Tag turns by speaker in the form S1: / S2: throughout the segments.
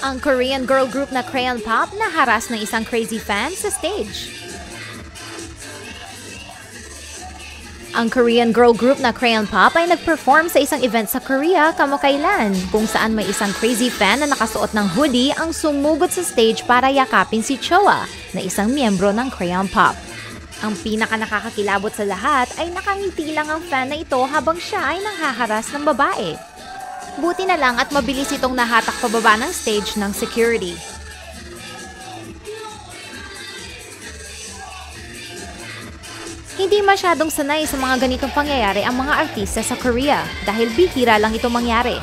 S1: Ang Korean girl group na Crayon Pop na haras ng isang crazy fan sa stage. Ang Korean girl group na Crayon Pop ay nag-perform sa isang event sa Korea kamakailan kung saan may isang crazy fan na nakasuot ng hoodie ang sumugod sa stage para yakapin si Choa na isang miyembro ng Crayon Pop. Ang pinaka nakakakilabot sa lahat ay nakangiti lang ang fan na ito habang siya ay nanghaharas ng babae. Buti na lang at mabilis itong nahatak pababa ng stage ng security. Hindi masyadong sanay sa mga ganitong pangyayari ang mga artista sa Korea dahil bihira lang ito mangyari.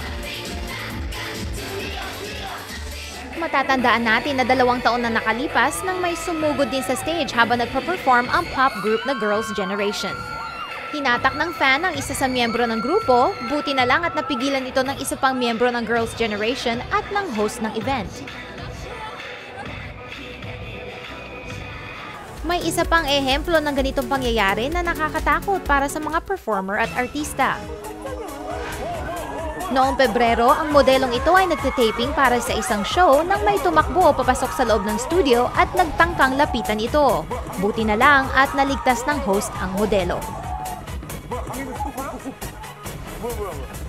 S1: Matatandaan natin na dalawang taon na nakalipas nang may sumugod din sa stage habang nagpa-perform ang pop group na Girls' Generation. Hinatak ng fan ang isa sa miyembro ng grupo, buti na lang at napigilan ito ng isa pang miyembro ng Girls' Generation at ng host ng event. May isa pang ehemplo ng ganitong pangyayari na nakakatakot para sa mga performer at artista. Noong Pebrero, ang modelong ito ay nagtitaping para sa isang show nang may tumakbo papasok sa loob ng studio at nagtangkang lapitan ito. Buti na lang at naligtas ng host ang modelo. 강의도 초코야? 뭐야, 뭐야, 뭐야.